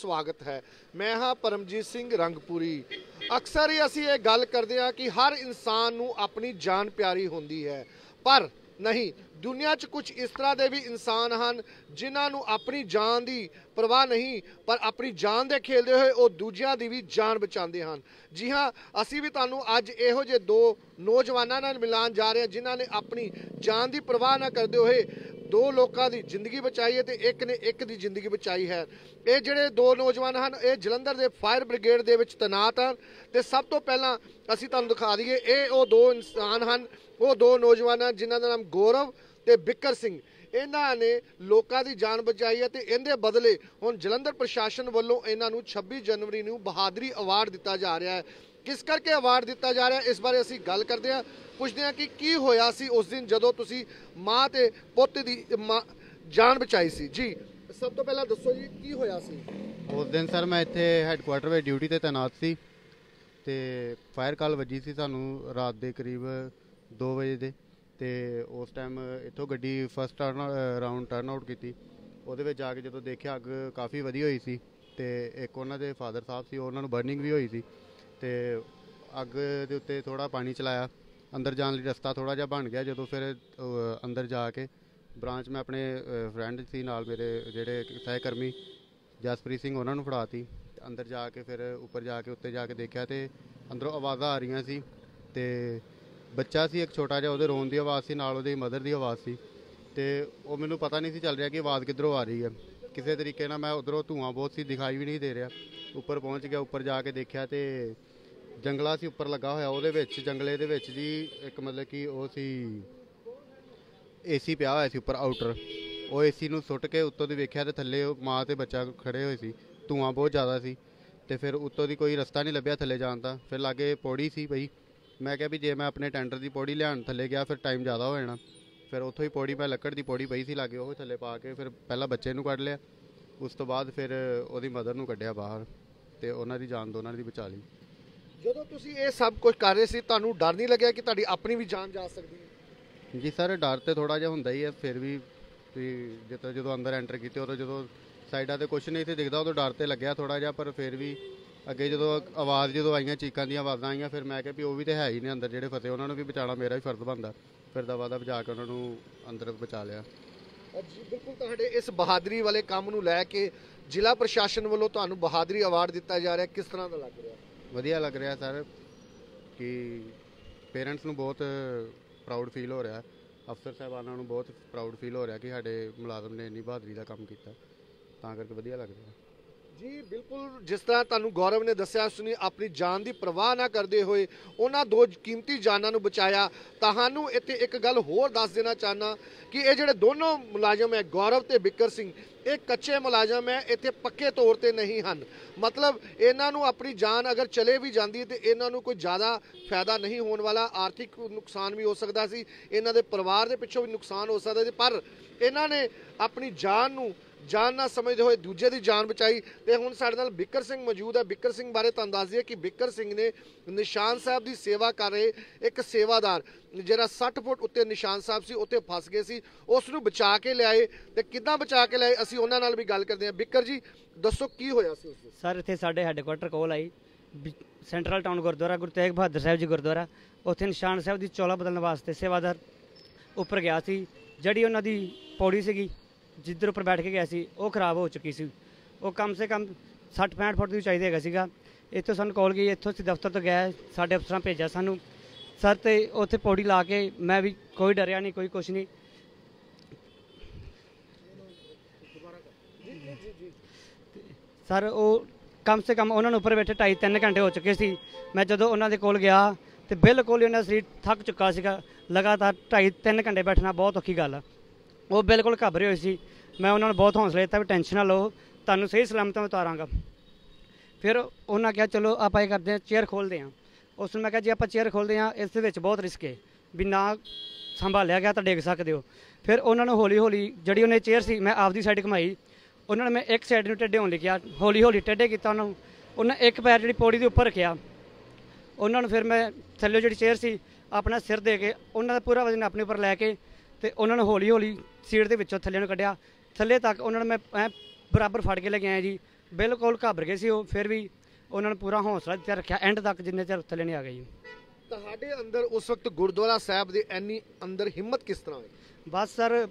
ਸਵਾਗਤ ਹੈ। ਮੈਂ ਹਾਂ ਪਰਮਜੀਤ ਸਿੰਘ ਰੰਗਪੁਰੀ। ਅਕਸਰ ਹੀ ਅਸੀਂ ਇਹ ਗੱਲ ਕਰਦੇ ਹਾਂ ਕਿ ਹਰ ਇਨਸਾਨ ਨੂੰ ਆਪਣੀ ਜਾਨ ਪਿਆਰੀ ਹੁੰਦੀ ਹੈ। ਪਰ ਨਹੀਂ, ਦੁਨੀਆ 'ਚ ਕੁਝ ਇਸ ਤਰ੍ਹਾਂ ਦੇ ਵੀ ਇਨਸਾਨ ਹਨ ਜਿਨ੍ਹਾਂ ਨੂੰ ਆਪਣੀ ਜਾਨ ਦੀ ਪਰਵਾਹ ਨਹੀਂ, ਪਰ ਆਪਣੀ ਜਾਨ ਦੇ ਖੇਲਦੇ ਹੋਏ ਉਹ ਦੂਜਿਆਂ ਦੀ ਵੀ ਜਾਨ ਬਚਾਉਂਦੇ ਹਨ। ਜੀ ਹਾਂ, ਅਸੀਂ ਵੀ ਤੁਹਾਨੂੰ ਅੱਜ ਇਹੋ ਜਿਹੇ ਦੋ ਨੌਜਵਾਨਾਂ ਨਾਲ ਮਿਲਾਨ ਜਾ ਰਹੇ ਹਾਂ ਜਿਨ੍ਹਾਂ ਨੇ ਆਪਣੀ ਜਾਨ ਦੀ ਪਰਵਾਹ ਨਾ ਕਰਦੇ ਹੋਏ ਦੋ ਲੋਕਾਂ ਦੀ ਜ਼ਿੰਦਗੀ ਬਚਾਈ ਹੈ ਤੇ ਇੱਕ ਨੇ ਇੱਕ ਦੀ ਜ਼ਿੰਦਗੀ ਬਚਾਈ ਹੈ। ਇਹ ਜਿਹੜੇ ਦੋ ਨੌਜਵਾਨ ਹਨ, ਇਹ ਜਲੰਧਰ ਦੇ ਫਾਇਰ ਬ੍ਰਿਗੇਡ ਦੇ ਵਿੱਚ ਤੈਨਾਤ ਹਨ ਤੇ ਸਭ ਤੋਂ ਪਹਿਲਾਂ ਅਸੀਂ ਤੁਹਾਨੂੰ ਦਿਖਾ ਦਈਏ, ਇਹ ਉਹ ਦੋ ਇਨਸਾਨ ਹਨ, ਉਹ ਦੋ ਨੌਜਵਾਨ ਹਨ ਜਿਨ੍ਹਾਂ ਦਾ ਨਾਮ ਗੌਰਵ ਤੇ ਬਿੱਕਰ ਸਿੰਘ। ਇਹਨਾਂ ਨੇ ਲੋਕਾਂ ਦੀ ਜਾਨ ਬਚਾਈ ਹੈ ਤੇ ਇਹਦੇ ਬਦਲੇ ਹੁਣ ਜਲੰਧਰ ਪ੍ਰਸ਼ਾਸਨ ਵੱਲੋਂ ਇਹਨਾਂ ਨੂੰ 26 ਜਨਵਰੀ ਨੂੰ ਬਹਾਦਰੀ ਅਵਾਰਡ ਦਿੱਤਾ ਜਾ ਰਿਹਾ ਹੈ। ਕਿਸ ਕਰਕੇ ਅਵਾਰਡ ਦਿੱਤਾ ਜਾ ਰਿਹਾ? ਇਸ ਬਾਰੇ ਅਸੀਂ ਗੱਲ ਕਰਦੇ ਹਾਂ। ਪੁੱਛਦੇ ਹਾਂ ਕਿ ਕੀ ਹੋਇਆ ਸੀ ਉਸ ਦਿਨ ਜਦੋਂ ਤੁਸੀਂ ਮਾਂ ਤੇ ਪੁੱਤ ਦੀ ਮਾਂ- ਜਾਨ ਬਚਾਈ ਸੀ? ਜੀ, ਸਭ ਤੋਂ ਪਹਿਲਾਂ ਦੱਸੋ ਜੀ, ਕੀ ਹੋਇਆ ਸੀ? ਉਸ ਦਿਨ ਸਰ ਮੈਂ ਇੱਥੇ ਹੈੱਡਕੁਆਟਰ ਵਿੱਚ ਡਿਊਟੀ ਤੇ ਤੈਨਾਤ ਸੀ ਤੇ ਫਾਇਰ ਕਾਲ ਵੱਜੀ ਸੀ ਸਾਨੂੰ ਰਾਤ ਦੇ ਕਰੀਬ 2 ਵਜੇ ਦੇ ਤੇ ਉਸ ਟਾਈਮ ਇੱਥੋਂ ਗੱਡੀ first turn round turn out ਕੀਤੀ। ਉਹਦੇ ਵਿੱਚ ਜਾ ਕੇ ਜਦੋਂ ਦੇਖਿਆ ਅੱਗ ਕਾਫੀ ਵਧੀ ਹੋਈ ਸੀ ਤੇ ਇੱਕ ਉਹਨਾਂ ਦੇ ਫਾਦਰ ਸਾਹਿਬ ਸੀ ਉਹਨਾਂ ਨੂੰ ਬਰਨਿੰਗ ਵੀ ਹੋਈ ਸੀ। ਤੇ ਅੱਗ ਦੇ ਉੱਤੇ ਥੋੜਾ ਪਾਣੀ ਚਲਾਇਆ। ਅੰਦਰ ਜਾਣ ਲਈ ਰਸਤਾ ਥੋੜਾ ਜਿਹਾ ਬਣ ਗਿਆ ਜਦੋਂ ਫਿਰ ਅਹ, ਅੰਦਰ ਜਾ ਕੇ ਬ੍ਰਾਂਚ ਮੈਂ ਆਪਣੇ ਫਰੈਂਡ ਸੀ ਨਾਲ ਮੇਰੇ ਜਿਹੜੇ ਸਹਿਕਰਮੀ ਜਸਪ੍ਰੀਤ ਸਿੰਘ ਉਹਨਾਂ ਨੂੰ ਫੜਾਤੀ। ਤੇ ਅੰਦਰ ਜਾ ਕੇ ਫਿਰ ਉੱਪਰ ਜਾ ਕੇ ਉੱਤੇ ਜਾ ਕੇ ਦੇਖਿਆ ਤੇ ਅੰਦਰੋਂ ਆਵਾਜ਼ਾਂ ਆ ਰਹੀਆਂ ਸੀ ਤੇ ਬੱਚਾ ਸੀ ਇੱਕ ਛੋਟਾ ਜਿਹਾ ਉਹਦੇ ਰੋਣ ਦੀ ਆਵਾਜ਼ ਸੀ ਨਾਲ ਉਹਦੀ ਮਦਰ ਦੀ ਆਵਾਜ਼ ਸੀ ਤੇ ਉਹ ਮੈਨੂੰ ਪਤਾ ਨਹੀਂ ਸੀ ਚੱਲ ਰਿਹਾ ਕਿ ਆਵਾਜ਼ ਕਿੱਧਰੋਂ ਆ ਰਹੀ ਹੈ। ਕਿਸੇ ਤਰੀਕੇ ਨਾਲ ਮੈਂ ਉਧਰੋਂ ਧੂਆਂ ਬਹੁਤ ਸੀ ਦਿਖਾਈ ਵੀ ਨਹੀਂ ਦੇ ਰਿਹਾ। ਉੱਪਰ ਪਹੁੰਚ ਗਿਆ ਉੱਪਰ ਜਾ ਕੇ ਦੇਖਿਆ ਤੇ ਜੰਗਲਾ ਸੀ ਉੱਪਰ ਲੱਗਾ ਹੋਇਆ, ਉਹਦੇ ਵਿੱਚ, ਜੰਗਲੇ ਦੇ ਵਿੱਚ ਜੀ, ਇੱਕ ਮਤਲਬ ਕਿ ਉਹ ਸੀ, ਏਸੀ ਪਿਆ ਹੋਇਆ ਸੀ ਉੱਪਰ ਆਊਟਰ ਉਹ ਏਸੀ ਨੂੰ ਸੁੱਟ ਕੇ ਉੱਤੋਂ ਦੀ ਵੇਖਿਆ ਤੇ ਥੱਲੇ ਉਹ ਮਾਂ ਤੇ ਬੱਚਾ ਖੜੇ ਹੋਏ ਸੀ। ਧੂਆਂ ਬਹੁਤ ਜ਼ਿਆਦਾ ਸੀ ਤੇ ਫਿਰ ਉੱਤੋਂ ਦੀ ਕੋਈ ਰਸਤਾ ਨਹੀਂ ਲੱਭਿਆ ਥੱਲੇ ਜਾਣ ਦਾ। ਫਿਰ ਲਾਗੇ ਪੌੜੀ ਸੀ ਪਈ ਮੈਂ ਕਿਹਾ ਵੀ ਜੇ ਮੈਂ ਆਪਣੇ ਟੈਂਡਰ ਦੀ ਪੌੜੀ ਲਿਆਉਣ ਥੱਲੇ ਗਿਆ, ਫਿਰ ਟਾਈਮ ਜ਼ਿਆਦਾ ਹੋ ਜਾਣਾ। ਫਿਰ ਉੱਥੋਂ ਹੀ ਪੌੜੀ, ਮੈਂ ਲੱਕੜ ਦੀ ਪੌੜੀ ਪਈ ਸੀ ਲਾਗੇ, ਉਹ ਥੱਲੇ ਪਾ ਕੇ ਫਿਰ ਪਹਿਲਾਂ ਬੱਚੇ ਨੂੰ ਕੱਢ ਲਿਆ। ਉਸ ਤੋਂ ਬਾਅਦ ਫਿਰ ਉਹਦੀ ਮਦਰ ਨੂੰ ਕੱਢਿਆ ਬਾਹਰ ਤੇ ਉਹਨਾਂ ਦੀ ਜਾਨ ਦੋਨਾਂ ਦੀ ਬਚਾ ਲਈ। ਜਦੋਂ ਤੁਸੀਂ ਇਹ ਸਭ ਕੁਝ ਕਰ ਰਹੇ ਸੀ ਤੁਹਾਨੂੰ ਡਰ ਨਹੀਂ ਲੱਗਿਆ ਕਿ ਤੁਹਾਡੀ ਆਪਣੀ ਵੀ ਜਾਨ ਜਾ ਸਕਦੀ ਹੈ? ਜੀ ਸਰ ਡਰ ਤੇ ਥੋੜਾ ਜਿਹਾ ਹੁੰਦਾ ਹੀ ਹੈ ਫਿਰ ਵੀ ਜਦੋਂ ਜਦੋਂ ਅੰਦਰ ਐਂਟਰ ਕੀਤੇ ਉਦੋਂ ਜਦੋਂ ਸਾਈਡਾਂ ਤੇ ਕੁਝ ਨਹੀਂ ਸੀ ਦਿਖਦਾ ਉਦੋਂ ਡਰ ਤੇ ਲੱਗਿਆ ਥੋੜਾ ਜਿਹਾ ਪਰ ਫਿਰ ਵੀ ਅੱਗੇ ਜਦੋਂ ਆਵਾਜ਼ ਜਦੋਂ ਆਈਆਂ ਚੀਕਾਂ ਦੀਆਂ ਆਵਾਜ਼ਾਂ ਆਈਆਂ ਫਿਰ ਮੈਂ ਕਿਹਾ ਵੀ ਉਹ ਵੀ ਤੇ ਹੈ ਹੀ ਨੇ ਅੰਦਰ ਜਿਹੜੇ ਫਸੇ ਉਹਨਾਂ ਨੂੰ ਵੀ ਬਚਾਉਣਾ ਮੇਰਾ ਵੀ ਫਰਜ਼ ਬਣਦਾ। ਫਿਰ ਦਵਾ ਦਾ ਬਚਾ ਕੇ ਉਹਨਾਂ ਨੂੰ ਅੰਦਰ ਬਚਾ ਲਿਆ। ਜੀ ਬਿਲਕੁਲ ਤੁਹਾਡੇ ਇਸ ਬਹਾਦਰੀ ਵਾਲੇ ਕੰਮ ਨੂੰ ਲੈ ਕੇ ਜ਼ਿਲ੍ਹਾ ਪ੍ਰਸ਼ਾਸਨ ਵੱਲੋਂ ਤੁਹਾਨੂੰ ਬਹਾਦਰੀ ਅਵਾਰਡ ਦਿੱਤਾ ਜਾ ਰਿਹਾ ਕਿਸ ਤਰ੍ਹਾਂ ਦਾ ਲੱਗ ਰਿਹਾ? ਵਧੀਆ ਲੱਗ ਰਿਹਾ ਸਰ ਕਿ ਪੇਰੈਂਟਸ ਨੂੰ ਬਹੁਤ ਪ੍ਰਾਊਡ ਫੀਲ ਹੋ ਰਿਹਾ। ਅਫਸਰ ਸਾਹਿਬਾਨਾਂ ਨੂੰ ਬਹੁਤ ਪ੍ਰਾਊਡ ਫੀਲ ਹੋ ਰਿਹਾ ਕਿ ਸਾਡੇ ਮੁਲਾਜ਼ਮ ਨੇ ਇੰਨੀ ਬਹਾਦਰੀ ਦਾ ਕੰਮ ਕੀਤਾ। ਤਾਂ ਕਰਕੇ ਵਧੀਆ ਲੱਗ ਰਿਹਾ। ਜੀ, ਬਿਲਕੁਲ, ਜਿਸ ਤਰ੍ਹਾਂ ਤੁਹਾਨੂੰ ਗੌਰਵ ਨੇ ਦੱਸਿਆ ਉਸਨੇ ਆਪਣੀ ਜਾਨ ਦੀ ਪਰਵਾਹ ਨਾ ਕਰਦੇ ਹੋਏ ਉਹਨਾਂ ਦੋ ਕੀਮਤੀ ਜਾਨਾਂ ਨੂੰ ਬਚਾਇਆ। ਤੁਹਾਨੂੰ ਇੱਥੇ ਇੱਕ ਗੱਲ ਹੋਰ ਦੱਸ ਦੇਣਾ ਚਾਹਨਾ ਕਿ ਇਹ ਜਿਹੜੇ ਦੋਨੋਂ ਮੁਲਾਜ਼ਮ ਹੈ, ਗੌਰਵ ਤੇ ਬਿੱਕਰ ਸਿੰਘ, ਇਹ ਕੱਚੇ ਮੁਲਾਜ਼ਮ ਹੈ, ਇੱਥੇ ਪੱਕੇ ਤੌਰ ਤੇ ਨਹੀਂ ਹਨ। ਮਤਲਬ ਇਹਨਾਂ ਨੂੰ ਆਪਣੀ ਜਾਨ ਅਗਰ ਚਲੇ ਵੀ ਜਾਂਦੀ ਹੈ ਤੇ ਇਹਨਾਂ ਨੂੰ ਕੋਈ ਜ਼ਿਆਦਾ ਫਾਇਦਾ ਨਹੀਂ ਹੋਣ ਵਾਲਾ, ਆਰਥਿਕ ਨੁਕਸਾਨ ਵੀ ਹੋ ਸਕਦਾ ਸੀ, ਇਹਨਾਂ ਦੇ ਪਰਿਵਾਰ ਦੇ ਪਿੱਛੋਂ ਵੀ ਨੁਕਸਾਨ ਹੋ ਸਕਦਾ ਸੀ, ਪਰ ਇਹਨਾਂ ਨੇ ਆਪਣੀ ਜਾਨ ਨੂੰ ਜਾਨ ਨਾ ਸਮਝਦੇ ਹੋਏ ਦੂਜੇ ਦੀ ਜਾਨ ਬਚਾਈ ਤੇ ਹੁਣ ਸਾਡੇ ਨਾਲ ਬਿੱਕਰ ਸਿੰਘ ਮੌਜੂਦ ਹੈ। ਬਿੱਕਰ ਸਿੰਘ ਬਾਰੇ ਤੁਹਾਨੂੰ ਦੱਸ ਦਈਏ ਕਿ ਬਿੱਕਰ ਸਿੰਘ ਨੇ ਨਿਸ਼ਾਨ ਸਾਹਿਬ ਦੀ ਸੇਵਾ ਕਰ ਰਹੇ ਇੱਕ ਸੇਵਾਦਾਰ, ਜਿਹੜਾ 60 ਫੁੱਟ ਉੱਤੇ ਨਿਸ਼ਾਨ ਸਾਹਿਬ ਸੀ, ਉੱਥੇ ਫਸ ਗਏ ਸੀ। ਉਸ ਨੂੰ ਬਚਾ ਕੇ ਲਿਆਏ ਤੇ ਕਿੱਦਾਂ ਬਚਾ ਕੇ ਲਿਆਏ, ਅਸੀਂ ਉਹਨਾਂ ਨਾਲ ਵੀ ਗੱਲ ਕਰਦੇ ਹਾਂ। ਬਿੱਕਰ ਜੀ, ਦੱਸੋ ਕੀ ਹੋਇਆ ਸੀ ਉਸ ਸਰ, ਇੱਥੇ ਸਾਡੇ ਹੈੱਡਕੁਆਟਰ ਕੋਲ ਆਈ। ਵੀ ਸੈਂਟਰਲ ਟਾਊਨ ਗੁਰਦੁਆਰਾ, ਗੁਰੂ ਤੇਗ ਬਹਾਦਰ ਸਾਹਿਬ ਜੀ ਗੁਰਦੁਆਰਾ। ਉੱਥੇ ਨਿਸ਼ਾਨ ਸਾਹਿਬ ਦੀ ਚੋਲਾ ਬਦਲਣ ਵਾਸਤੇ ਸੇਵਾਦਾਰ ਉੱਪਰ ਗਿਆ ਸੀ। ਜਿਹੜੀ ਉਹਨਾਂ ਦੀ ਪੌੜੀ ਸੀਗੀ ਜਿੱਧਰ ਉੱਪਰ ਬੈਠ ਕੇ ਗਿਆ ਸੀ, ਉਹ ਖਰਾਬ ਹੋ ਚੁੱਕੀ ਸੀ। ਉਹ ਕਮ ਸੇ ਕਮ 60 65 ਫੁੱਟ ਦੀ ਚਾਹੀਦੀ ਹੈਗਾ ਸੀਗਾ। ਇੱਥੋਂ ਸਾਨੂੰ ਕਾਲ ਗਈ, ਇੱਥੋਂ ਅਸੀਂ ਦਫ਼ਤਰ ਤੋਂ ਗਏ, ਸਾਡੇ ਅਫਸਰਾਂ ਭੇਜਿਆ ਸਾਨੂੰ। ਸਰ ਤੇ ਉੱਥੇ ਪੌੜੀ ਲਾ ਕੇ ਮੈਂ ਵੀ ਕੋਈ ਡਰਿਆ ਨਹੀਂ, ਕੋਈ ਕੁਛ ਨਹੀਂ। ਸਰ ਉਹ ਕਮ ਸੇ ਕਮ ਉਹਨਾਂ ਨੂੰ ਉੱਪਰ ਬੈਠੇ 2.5 3 ਘੰਟੇ ਹੋ ਚੁੱਕੇ ਸੀ। ਮੈਂ ਜਦੋਂ ਉਹਨਾਂ ਦੇ ਕੋਲ ਗਿਆ ਤੇ ਬਿਲਕੁਲ ਹੀ ਉਹਨਾਂ ਦਾ ਸਰੀਰ ਥੱਕ ਚੁੱਕਾ ਸੀਗਾ। ਲਗਾਤਾਰ 2.5 3 ਘੰਟੇ ਬੈਠਣਾ ਬਹੁਤ ਔਖੀ ਗੱਲ ਆ। ਉਹ ਬਿਲਕੁਲ ਘਬਰੇ ਹੋਏ ਸੀ। ਮੈਂ ਉਹਨਾਂ ਨੂੰ ਬਹੁਤ ਹੌਸਲਾ ਦਿੱਤਾ ਵੀ ਟੈਨਸ਼ਨ ਨਾ ਲਓ, ਤੁਹਾਨੂੰ ਸਹੀ ਸਲਾਮਤ ਮੈਂ ਉਤਾਰਾਂਗਾ। ਫਿਰ ਉਹਨਾਂ ਕਿਹਾ, ਚਲੋ, ਆਪਾਂ ਇਹ ਕਰਦੇ ਹਾਂ ਚੇਅਰ ਖੋਲਦੇ ਹਾਂ। ਉਸ ਨੂੰ ਮੈਂ ਕਿਹਾ, ਜੇ ਆਪਾਂ ਚੇਅਰ ਖੋਲਦੇ ਹਾਂ, ਇਸ ਦੇ ਵਿੱਚ ਬਹੁਤ ਰਿਸਕ ਹੈ ਵੀ ਨਾ ਸੰਭਾਲਿਆ ਗਿਆ ਤਾਂ ਡਿੱਗ ਸਕਦੇ ਹੋ। ਫਿਰ ਉਹਨਾਂ ਨੂੰ ਹੌਲੀ ਹੌਲੀ ਜਿਹੜੀ ਉਹਨੇ ਚੇਅਰ ਸੀ, ਮੈਂ ਆਪਦੀ ਸਾਈਡ ਘੁਮਾਈ। ਉਹਨਾਂ ਨੇ ਮੈਂ ਇੱਕ ਸਾਈਡ ਨੂੰ ਟੇਢੇ ਹੋਣ ਲਿਖਿਆ ਹੌਲੀ ਹੌਲੀ ਟੇਢੇ ਕੀਤਾ ਉਹਨਾਂ ਨੂੰ। ਉਹਨਾਂ ਇੱਕ ਪੈਰ ਜਿਹੜੀ ਪੌੜੀ ਦੇ ਉੱਪਰ ਰੱਖਿਆ। ਉਹਨਾਂ ਨੂੰ ਫਿਰ ਮੈਂ ਥੱਲੇ ਜਿਹੜੀ ਚੇਅਰ ਸੀ, ਆਪਣਾ ਸਿਰ ਦੇ ਕੇ, ਉਹਨਾਂ ਦਾ ਪੂਰਾ ਵਜ਼ਨ ਆਪਣੇ ਉੱਪਰ ਲੈ ਕੇ ਤੇ ਉਹਨਾਂ ਨੂੰ ਹੌਲੀ ਹੌਲੀ ਸੀਟ ਦੇ ਵਿੱਚੋਂ ਥੱਲੇ ਨੂੰ ਕੱਢਿਆ। ਥੱਲੇ ਤੱਕ ਉਹਨਾਂ ਨੂੰ ਮੈਂ ਐਂ ਬਰਾਬਰ ਫੜ ਕੇ ਲੈ ਕੇ ਆਇਆ ਜੀ। ਬਿਲਕੁਲ ਘਾਬਰ ਗਏ ਸੀ ਉਹ ਫਿਰ ਵੀ ਉਹਨਾਂ ਨੇ ਪੂਰਾ ਹੌਸਲਾ ਦਿੱਤਾ ਰੱਖਿਆ। ਐਂਡ ਤੱਕ ਜਿੰਨੇ ਚਿਰ ਥੱਲੇ ਨਹੀਂ ਆ ਗਏ ਜੀ। ਤੁਹਾਡੇ ਅੰਦਰ ਉਸ ਵਕਤ ਗੁਰਦੁਆਰਾ ਸਾਹਿਬ ਦੇ ਇੰਨੀ ਅੰਦਰ ਹਿੰਮਤ ਕਿਸ ਤਰ੍ਹਾਂ ਹੋਈ? ਬਸ ਸਰ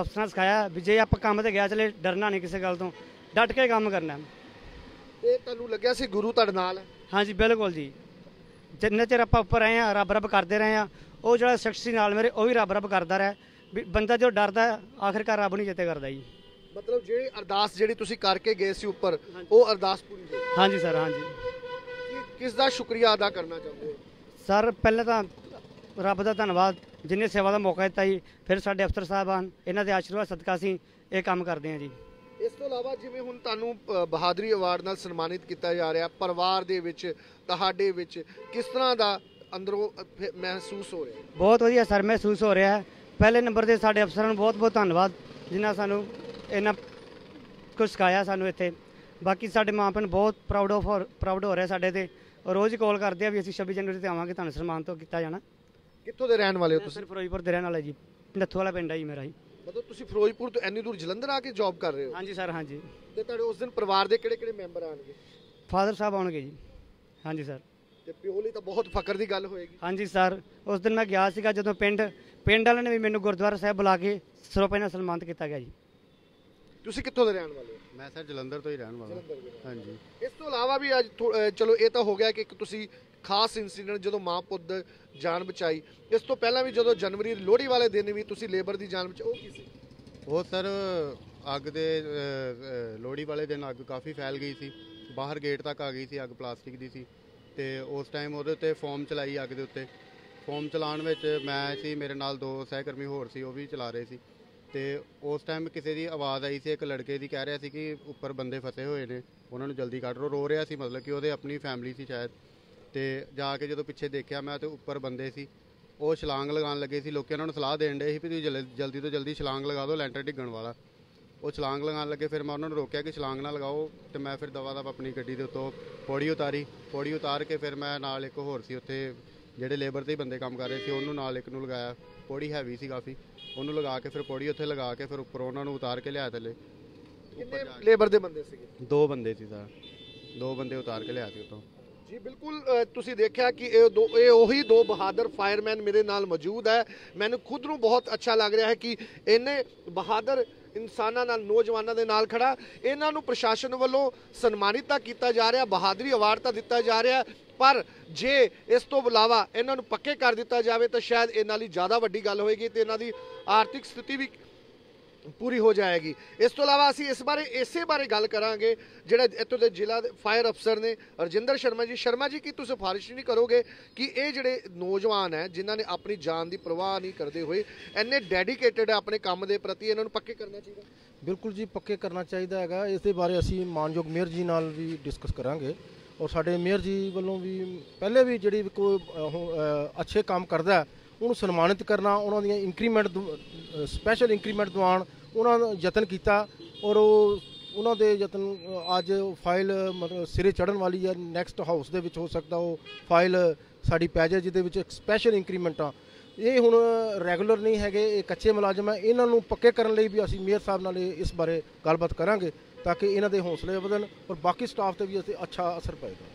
ਅਫਸਰਾਂ ਸਿਖਾਇਆ ਵੀ ਜੇ ਆਪਾਂ ਕੰਮ ਤੇ ਗਿਆ ਚਲੇ ਡਰਨਾ ਨਹੀਂ ਕਿਸੇ ਗੱਲ ਤੋਂ। ਡਟ ਕੇ ਕੰਮ ਕਰਨਾ। ਤੇ ਤੁਹਾਨੂੰ ਲੱਗਿਆ ਸੀ ਗੁਰੂ ਤੁਹਾਡੇ ਨਾਲ ਹੈ? ਹਾਂਜੀ ਬਿਲਕੁਲ ਜੀ। ਜਿੰਨੇ ਚਿਰ ਆਪਾਂ ਉੱਪਰ ਆਏ ਆ ਰੱਬ ਰੱਬ ਕਰਦੇ ਰਹੇ ਆ ਉਹ ਜਿਹੜਾ ਸ਼ਖਸ ਸੀ ਨਾਲ ਮੇਰੇ ਉਹ ਵੀ ਰੱਬ ਰੱਬ ਕਰਦਾ ਰਿਹਾ। ਵੀ ਬੰਦਾ ਜੋ ਡਰਦਾ ਆਖਿਰਕਾਰ ਰੱਬ ਨਹੀਂ ਜਿੱਤੇ ਕਰਦਾ ਜੀ। ਮਤਲਬ ਜਿਹੜੀ ਅਰਦਾਸ ਜਿਹੜੀ ਤੁਸੀਂ ਕਰਕੇ ਗਏ ਸੀ ਉੱਪਰ ਉਹ ਅਰਦਾਸ ਪੂਰੀ ਹੋਈ। ਹਾਂਜੀ ਸਰ ਹਾਂਜੀ। ਕਿਸ ਦਾ ਸ਼ੁਕਰੀਆ ਅਦਾ ਕਰਨਾ ਚਾਹੁੰਦੇ ਹੋ? ਸਰ ਪਹਿਲਾਂ ਤਾਂ ਰੱਬ ਦਾ ਧੰਨਵਾਦ ਜਿਨੇ ਸੇਵਾ ਦਾ ਮੌਕਾ ਦਿੱਤਾ ਜੀ ਫਿਰ ਸਾਡੇ ਅਫਸਰ ਸਾਹਿਬਾਨ ਇਹਨਾਂ ਦੇ ਆਸ਼ੀਰਵਾਦ ਸਦਕਾ ਅਸੀਂ ਇਹ ਕੰਮ ਕਰਦੇ ਹਾਂ ਜੀ। ਇਸ ਤੋਂ ਇਲਾਵਾ ਜਿਵੇਂ ਹੁਣ ਤੁਹਾਨੂੰ ਬਹਾਦਰੀ ਅਵਾਰਡ ਨਾਲ ਸਨਮਾਨਿਤ ਕੀਤਾ ਜਾ ਰਿਹਾ ਪਰਿਵਾਰ ਦੇ ਵਿੱਚ ਤੁਹਾਡੇ ਵਿੱਚ ਕਿਸ ਤਰ੍ਹਾਂ ਦਾ ਅੰਦਰੋਂ ਮਹਿਸੂਸ ਹੋ ਰਿਹਾ ਬਹੁਤ ਵਧੀਆ ਸਰ ਮਹਿਸੂਸ ਹੋ ਰਿਹਾ ਹੈ। ਪਹਿਲੇ ਨੰਬਰ ਤੇ ਸਾਡੇ ਅਫਸਰਾਂ ਨੂੰ ਬਹੁਤ ਬਹੁਤ ਧੰਨਵਾਦ ਜਿਨ੍ਹਾਂ ਸਾਨੂੰ ਇਹਨਾਂ ਕੁਝ ਸਿਖਾਇਆ ਸਾਨੂੰ ਇੱਥੇ। ਬਾਕੀ ਸਾਡੇ ਮਾਂ ਪਿਓ ਨੂੰ ਬਹੁਤ ਪ੍ਰਾਊਡ ਆਫ ਪ੍ਰਾਊਡ ਹੋ ਰਿਹਾ ਸਾਡੇ ਤੇ। ਰੋਜ਼ ਕਾਲ ਕਰਦੇ ਆ ਵੀ ਅਸੀਂ 26 ਜਨਵਰੀ ਤੇ ਆਵਾਂਗੇ ਤੁਹਾਨੂੰ ਸਨਮਾਨ ਤੋਂ ਕੀਤਾ ਜਾਣਾ। ਕਿੱਥੋਂ ਦੇ ਰਹਿਣ ਵਾਲੇ ਹੋ ਤੁਸੀਂ? ਸਰ ਫਿਰੋਜ਼ਪੁਰ ਦੇ ਰਹਿਣ ਵਾਲਾ ਜੀ। ਨੱਥੂ ਵਾਲਾ ਪਿੰਡ ਹੈ ਜੀ ਮੇਰਾ ਜੀ। ਮਤਲਬ ਤੁਸੀਂ ਫਿਰੋਜ਼ਪੁਰ ਤੋਂ ਇੰਨੀ ਦੂਰ ਜਲੰਧਰ ਆ ਕੇ ਜੌਬ ਕਰ ਰਹੇ ਹੋ? ਹਾਂਜੀ ਸਰ ਹਾਂਜੀ। ਤੇ ਤੁਹਾਡੇ ਉਸ ਦਿਨ ਪਰਿਵਾਰ ਦੇ ਕਿਹੜੇ ਕਿਹੜੇ ਮੈਂਬਰ ਆਣਗੇ ਫਾਦਰ ਸਾਹਿਬ ਆਉਣਗੇ ਜੀ। ਹਾਂਜੀ ਸਰ। ਤੇ ਪਿਓ ਲਈ ਤਾਂ ਬਹੁਤ ਫਖਰ ਦੀ ਗੱਲ ਹੋਏਗੀ। ਹਾਂਜੀ ਸਰ ਉਸ ਦਿਨ ਮੈਂ ਗਿਆ ਸੀਗਾ ਜਦੋਂ ਪਿੰਡ ਪਿੰਡ ਵਾਲਿਆਂ ਨੇ ਵੀ ਮੈਨੂੰ ਗੁਰਦੁਆਰਾ ਸਾਹਿਬ ਬੁਲਾ ਕੇ ਸਰੋਪੇ ਨਾਲ ਸਨਮਾਨਿਤ ਕੀਤਾ ਗਿਆ ਜੀ। ਤੁਸੀਂ ਕਿੱਥੋਂ ਦੇ ਰਹਿਣ ਵਾਲੇ ਹੋ? ਮੈਂ ਸਰ ਜਲੰਧਰ ਤੋਂ ਹੀ ਰਹਿਣ ਵਾਲਾ। ਹਾਂਜੀ। ਇਸ ਤੋਂ ਇਲਾਵਾ ਵੀ ਅੱਜ ਥੋ- ਅ, ਚਲੋ ਇਹ ਤਾਂ ਹੋ ਗਿਆ ਕਿ ਇੱਕ ਤੁਸੀਂ ਖਾਸ ਇਨਸੀਡੈਂਟ ਜਦੋਂ ਮਾਂ ਪੁੱਤ ਜਾਨ ਬਚਾਈ ਇਸ ਤੋਂ ਪਹਿਲਾਂ ਵੀ ਜਦੋਂ ਜਨਵਰੀ ਲੋਹੜੀ ਵਾਲੇ ਦਿਨ ਵੀ ਤੁਸੀਂ ਲੇਬਰ ਦੀ ਜਾਨ ਬਚਾਈ ਉਹ ਕੀ ਸੀ? ਉਹ ਸਰ ਅੱਗ ਦੇ ਅ, ਅ, ਲੋਹੜੀ ਵਾਲੇ ਦਿਨ ਅੱਗ ਕਾਫੀ ਫੈਲ ਗਈ ਸੀ। ਬਾਹਰ ਗੇਟ ਤੱਕ ਆ ਗਈ ਸੀ ਅੱਗ ਪਲਾਸਟਿਕ ਦੀ ਸੀ। ਤੇ ਉਸ ਟਾਈਮ ਉਹਦੇ ਉੱਤੇ ਫੋਮ ਚਲਾਈ ਅੱਗ ਦੇ ਉੱਤੇ। ਫੋਮ ਚਲਾਉਣ ਵਿੱਚ ਮੈਂ ਸੀ, ਮੇਰੇ ਨਾਲ ਦੋ ਸਹਿਕਰਮੀ ਹੋਰ ਸੀ, ਉਹ ਵੀ ਚਲਾ ਰਹੇ ਸੀ। ਤੇ ਉਸ ਟਾਈਮ ਕਿਸੇ ਦੀ ਆਵਾਜ਼ ਆਈ ਸੀ, ਇੱਕ ਲੜਕੇ ਦੀ ਕਹਿ ਰਿਹਾ ਸੀ ਕਿ ਉੱਪਰ ਬੰਦੇ ਫਸੇ ਹੋਏ ਨੇ, ਉਹਨਾਂ ਨੂੰ ਜਲਦੀ ਕੱਢ ਰੋ ਰੋ ਰਿਹਾ ਸੀ, ਮਤਲਬ ਕਿ ਉਹਦੇ ਆਪਣੀ ਫੈਮਿਲੀ ਸੀ ਸ਼ਾਇਦ। ਤੇ ਜਾ ਕੇ ਜਦੋਂ ਪਿੱਛੇ ਦੇਖਿਆ ਮੈਂ ਤੇ ਉੱਪਰ ਬੰਦੇ ਸੀ, ਉਹ ਛਲਾਂਗ ਲਗਾਉਣ ਲੱਗੇ ਸੀ। ਲੋਕੀ ਉਹਨਾਂ ਨੂੰ ਸਲਾਹ ਦੇਣ ਡਏ ਸੀ ਵੀ ਤੁਸੀਂ ਜਲ- ਜਲਦੀ ਤੋਂ ਜਲਦੀ ਛਲਾਂਗ ਲਗਾ ਦਿਓ ਲੈਂਟਰ ਡਿੱਗਣ ਵਾਲਾ। ਉਹ ਛਲਾਂਗ ਲਗਾਉਣ ਲੱਗੇ ਫਿਰ ਮੈਂ ਉਹਨਾਂ ਨੂੰ ਰੋਕਿਆ ਕਿ ਛਲਾਂਗ ਨਾ ਲਗਾਓ ਤੇ ਮੈਂ ਫਿਰ ਦਵਾ ਦਵ ਆਪਣੀ ਗੱਡੀ ਦੇ ਉੱਤੋਂ ਪੌੜੀ ਉਤਾਰੀ। ਪੌੜੀ ਉਤਾਰ ਕੇ ਫਿਰ ਮੈਂ ਨਾਲ ਇੱਕ ਹੋਰ ਸੀ ਉੱਥੇ ਜਿਹੜੇ ਲੇਬਰ ਦੇ ਹੀ ਬੰਦੇ ਕੰਮ ਕਰ ਰਹੇ ਸੀ ਉਹਨੂੰ ਨਾਲ ਇੱਕ ਨੂੰ ਲਗਾਇਆ। ਪੌੜੀ ਹੈਵੀ ਸੀ ਕਾਫੀ। ਉਹਨੂੰ ਲਗਾ ਕੇ ਫਿਰ ਪੌੜੀ ਉੱਥੇ ਲਗਾ ਕੇ ਫਿਰ ਉੱਪਰ ਉਹਨਾਂ ਨੂੰ ਉਤਾਰ ਕੇ ਲਿਆਇਆ ਥੱਲੇ। ਕਿੰਨੇ ਲੇਬਰ ਦੇ ਬੰਦੇ ਸੀਗੇ? ਦੋ ਬੰਦੇ ਸੀ ਸਰ। ਦੋ ਬੰਦੇ ਉਤਾਰ ਕੇ ਲਿਆ ਸੀ ਉੱਤੋਂ। ਜੀ ਬਿਲਕੁਲ ਤੁਸੀਂ ਦੇਖਿਆ ਕਿ ਇਹ ਦੋ ਇਹ ਉਹੀ ਦੋ ਬਹਾਦਰ ਫਾਇਰਮੈਨ ਮੇਰੇ ਨਾਲ ਮੌਜੂਦ ਹੈ। ਮੈਨੂੰ ਖੁਦ ਨੂੰ ਬਹੁਤ ਅੱਛਾ ਲੱਗ ਰਿਹਾ ਹੈ ਕਿ ਇੰਨੇ ਬਹਾਦਰ ਇਨਸਾਨਾਂ ਨਾਲ, ਨੌਜਵਾਨਾਂ ਦੇ ਨਾਲ ਖੜਾ। ਇਹਨਾਂ ਨੂੰ ਪ੍ਰਸ਼ਾਸਨ ਵੱਲੋਂ ਸਨਮਾਨਿਤ ਤਾਂ ਕੀਤਾ ਜਾ ਰਿਹਾ, ਬਹਾਦਰੀ ਅਵਾਰਡ ਤਾਂ ਦਿੱਤਾ ਜਾ ਰਿਹਾ, ਪਰ ਜੇ ਇਸ ਤੋਂ ਇਲਾਵਾ ਇਹਨਾਂ ਨੂੰ ਪੱਕੇ ਕਰ ਦਿੱਤਾ ਜਾਵੇ ਤਾਂ ਸ਼ਾਇਦ ਇਹਨਾਂ ਲਈ ਜ਼ਿਆਦਾ ਵੱਡੀ ਗੱਲ ਹੋਏਗੀ ਤੇ ਇਹਨਾਂ ਦੀ ਆਰਥਿਕ ਸਥਿਤੀ ਵੀ ਪੂਰੀ ਹੋ ਜਾਏਗੀ। ਇਸ ਤੋਂ ਇਲਾਵਾ ਅਸੀਂ ਇਸ ਬਾਰੇ ਇਸੇ ਬਾਰੇ ਗੱਲ ਕਰਾਂਗੇ ਜਿਹੜਾ ਇੱਥੋਂ ਦੇ ਜ਼ਿਲ੍ਹਾ ਦੇ ਫਾਇਰ ਅਫਸਰ ਨੇ ਰਜਿੰਦਰ ਸ਼ਰਮਾ ਜੀ। ਸ਼ਰਮਾ ਜੀ ਕੀ ਤੁਸੀਂ ਸਿਫਾਰਿਸ਼ ਨਹੀਂ ਕਰੋਗੇ ਕਿ ਇਹ ਜਿਹੜੇ ਨੌਜਵਾਨ ਹੈ ਜਿਨ੍ਹਾਂ ਨੇ ਆਪਣੀ ਜਾਨ ਦੀ ਪਰਵਾਹ ਨਹੀਂ ਕਰਦੇ ਹੋਏ ਇੰਨੇ ਡੈਡੀਕੇਟਿਡ ਹੈ ਆਪਣੇ ਕੰਮ ਦੇ ਪ੍ਰਤੀ ਇਹਨਾਂ ਨੂੰ ਪੱਕੇ ਕਰਨਾ ਚਾਹੀਦਾ? ਬਿਲਕੁਲ ਜੀ ਪੱਕੇ ਕਰਨਾ ਚਾਹੀਦਾ ਹੈਗਾ। ਇਸ ਦੇ ਬਾਰੇ ਅਸੀਂ ਮਾਨਯੋਗ ਮੇਅਰ ਜੀ ਨਾਲ ਵੀ ਡਿਸਕਸ ਕਰਾਂਗੇ। ਔਰ ਸਾਡੇ ਮੇਅਰ ਜੀ ਵੱਲੋਂ ਵੀ ਪਹਿਲੇ ਵੀ ਜਿਹੜੀ ਕੋਈ ਅੱਛੇ ਕੰਮ ਕਰਦਾ ਹੈ, ਉਹਨੂੰ ਸਨਮਾਨਿਤ ਕਰਨਾ, ਉਹਨਾਂ ਦੀਆਂ ਇੰਕਰੀਮੈਂਟ ਸਪੈਸ਼ਲ ਇਨਕਰੀਮੈਂਟ ਦਿਵਾਉਣ, ਉਹਨਾਂ ਦਾ ਯਤਨ ਕੀਤਾ ਔਰ ਉਹ ਉਹਨਾਂ ਦੇ ਯਤਨ ਅੱਜ ਫਾਈਲ ਮਤਲਬ ਸਿਰੇ ਚੜਨ ਵਾਲੀ ਹੈ ਨੈਕਸਟ ਹਾਊਸ ਦੇ ਵਿੱਚ ਹੋ ਸਕਦਾ ਉਹ ਫਾਈਲ ਸਾਡੀ ਪੈ ਜਾਏ ਜਿਹਦੇ ਵਿੱਚ ਸਪੈਸ਼ਲ ਇੰਕਰੀਮੈਂਟਾਂ ਇਹ ਹੁਣ ਰੈਗੂਲਰ ਨਹੀਂ ਹੈਗੇ, ਇਹ ਕੱਚੇ ਮੁਲਾਜ਼ਮ ਹੈ ਇਹਨਾਂ ਨੂੰ ਪੱਕੇ ਕਰਨ ਲਈ ਵੀ ਅਸੀਂ ਮੇਅਰ ਸਾਹਿਬ ਨਾਲ ਇਸ ਬਾਰੇ ਗੱਲਬਾਤ ਕਰਾਂਗੇ ਤਾਂ ਕਿ ਇਹਨਾਂ ਦੇ ਹੌਸਲੇ ਵਧਣ ਔਰ ਬਾਕੀ ਸਟਾਫ ਤੇ ਵੀ ਅਸੀਂ ਅੱਛਾ ਅਸਰ ਪਏਗਾ।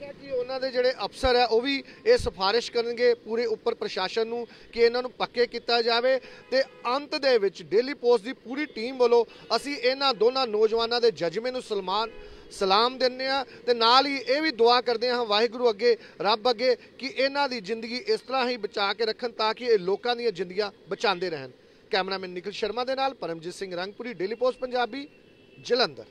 ਤਾਂ ਕਿ ਉਹਨਾਂ ਦੇ ਜਿਹੜੇ ਅਫਸਰ ਹੈ ਉਹ ਵੀ ਇਹ ਸਿਫਾਰਿਸ਼ ਕਰਨਗੇ ਪੂਰੇ ਉੱਪਰ ਪ੍ਰਸ਼ਾਸਨ ਨੂੰ ਕਿ ਇਹਨਾਂ ਨੂੰ ਪੱਕੇ ਕੀਤਾ ਜਾਵੇ ਤੇ ਅੰਤ ਦੇ ਵਿੱਚ ਡੇਲੀ ਪੋਸਟ ਦੀ ਪੂਰੀ ਟੀਮ ਵੱਲੋਂ ਅਸੀਂ ਇਹਨਾਂ ਦੋਨਾਂ ਨੌਜਵਾਨਾਂ ਦੇ ਜਜਮੇ ਨੂੰ ਸਲਮਾਨ, ਸਲਾਮ ਦਿੰਦੇ ਆ ਤੇ ਨਾਲ ਹੀ ਇਹ ਵੀ ਦੁਆ ਕਰਦੇ ਹਾਂ ਵਾਹਿਗੁਰੂ ਅੱਗੇ, ਰੱਬ ਅੱਗੇ ਕਿ ਇਹਨਾਂ ਦੀ ਜ਼ਿੰਦਗੀ ਇਸ ਤਰ੍ਹਾਂ ਹੀ ਬਚਾ ਕੇ ਰੱਖਣ ਤਾਂ ਕਿ ਇਹ ਲੋਕਾਂ ਦੀਆਂ ਜ਼ਿੰਦਗੀਆਂ ਬਚਾਉਂਦੇ ਰਹਿਣ। ਕੈਮਰਾਮੈਨ ਨਿਖਿਲ ਸ਼ਰਮਾ ਦੇ ਨਾਲ ਪਰਮਜੀਤ ਸਿੰਘ ਰੰਗਪੁਰੀ, ਡੇਲੀ ਪੋਸਟ ਪੰਜਾਬੀ, ਜਲੰਧਰ।